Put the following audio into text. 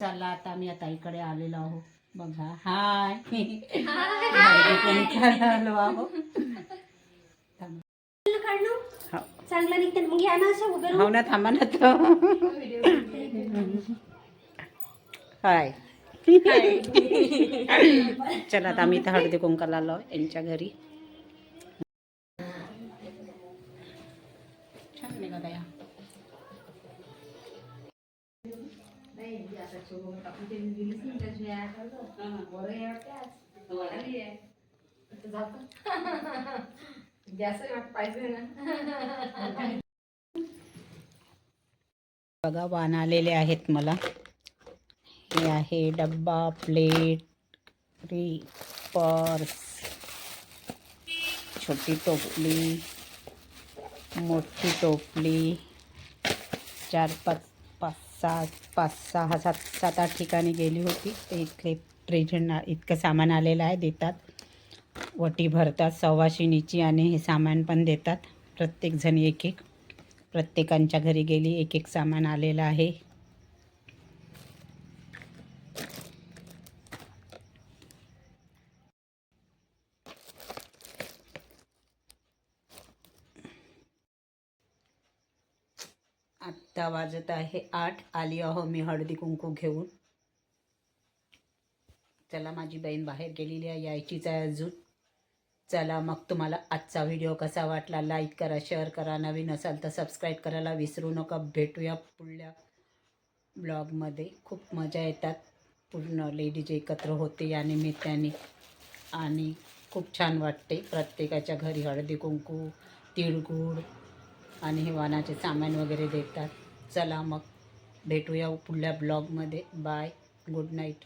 चला आता आम्ही आता इकडे आलेलो आहो बघा हाय. आलो आहो हो. चांगलं निघते. मग या ना असं उभे हो ना थांबा ना तो. हाय. चला आता आम्ही इथं हळदी कुंकाला आलो यांच्या घरी. छान निघत बघा वाण आलेले आहेत मला. हे आहे डब्बा प्लेट री पर्स छोटी टोपली मोठी टोपली चार पाच पाच सहा पाच सहा सात सात आठ ठिकाणी गेली होती. ते इथले प्रेझेंट इतकं सामान आलेलं आहे देतात. वटी भरतात सव्वाशिनीची आणि हे सामान पण देतात. प्रत्येकजण एक एक प्रत्येकांच्या घरी गेली एक एक सामान आलेलं आहे. आत्ता वाजत आहे आठ. आली आहो मी हळदी कुंकू घेऊन. चला माझी बहीण बाहेर गेलेली आहे यायचीच आहे अजून. चला मग तुम्हाला आजचा व्हिडिओ कसा वाटला? लाईक करा शेअर करा. नवीन असाल तर सबस्क्राईब करायला विसरू नका. भेटूया पुढल्या ब्लॉगमध्ये खूप मजा येतात. पूर्ण लेडीज एकत्र होते या निमित्ताने. आणि खूप छान वाटते. प्रत्येकाच्या घरी हळदी कुंकू तिळगुळ आणि हे वानाचे सामान वगैरे देतात. चला मग भेटूया पुढल्या ब्लॉगमध्ये. बाय. Good night.